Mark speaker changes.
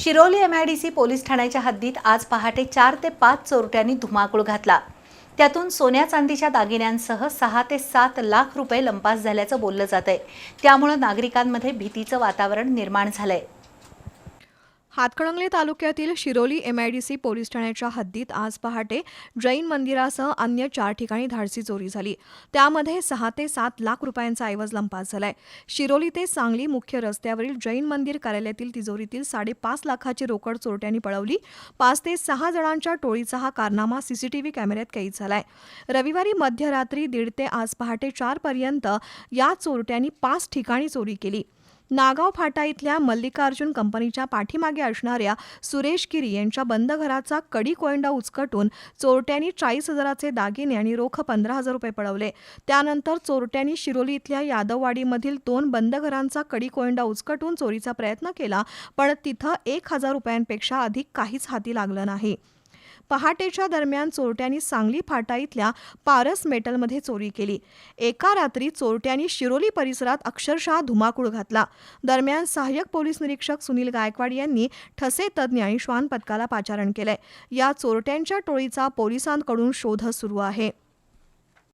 Speaker 1: Shiroli MIDC police ठाण्याच्या हद्दीत आज पहाटे चार ते पाच चोरट्यांनी धुमाकूळ घातला. त्यातून सोन्या चांदीच्या दागिन्यांसह सहा ते सात लाख रुपये लंपास झाल्याचं बोललं जात आहे त्यामुळं नागरिकांमध्ये भीतीचं वातावरण निर्माण झालं आहे
Speaker 2: हातकणंगले तालुक्यातील शिरोली एमआयडीसी पोलीस ठाण्याच्या हद्दीत आज पहाटे जैन मंदिरासह अन्य चार ठिकाणी धाडसी चोरी झाली. त्यामध्ये सहा ते सात लाख रुपयांचा ऐवज लंपास झालाय. शिरोली ते सांगली मुख्य रस्त्यावरील जैन मंदिर कार्यालयातील तिजोरीतील साडेपाच लाखाची रोकड चोरट्यांनी पळवली. पाच ते सहा जणांच्या टोळीचा हा कारनामा सीसीटीव्ही कॅमेऱ्यात कैद झालाय. रविवारी मध्यरात्री दीड ते आज पहाटे चारपर्यंत या चोरट्यांनी पाच ठिकाणी चोरी केली. नागाव फाटा इथल्या मल्लिकार्जुन कंपनीच्या पाठीमागे असणाऱ्या सुरेश गिरी यांच्या बंद घराचा कडी कोयंडा उचकटून चोरट्यांनी चाळीस हजाराचे दागिने आणि रोख पंधरा हजार रुपये पळवले त्यानंतर चोरट्यांनी शिरोली इथल्या यादववाडीमधील दोन बंद घरांचा कडी कोयंडा उचकटून चोरीचा प्रयत्न केला पण तिथं एक हजार रुपयांपेक्षा अधिक काहीच हाती लागलं नाही. पहाटेच्या दरम्यान चोरट्यांनी सांगली फाटा इथल्या पारस मेटलमध्ये चोरी केली. एका रात्री चोरट्यांनी शिरोली परिसरात अक्षरशः धुमाकूळ घातला. दरम्यान सहाय्यक पोलीस निरीक्षक सुनील गायकवाड यांनी ठसे तज्ज्ञ आणि श्वान पथकाला पाचारण केलंय. या चोरट्यांच्या टोळीचा पोलिसांकडून शोध सुरू आहे.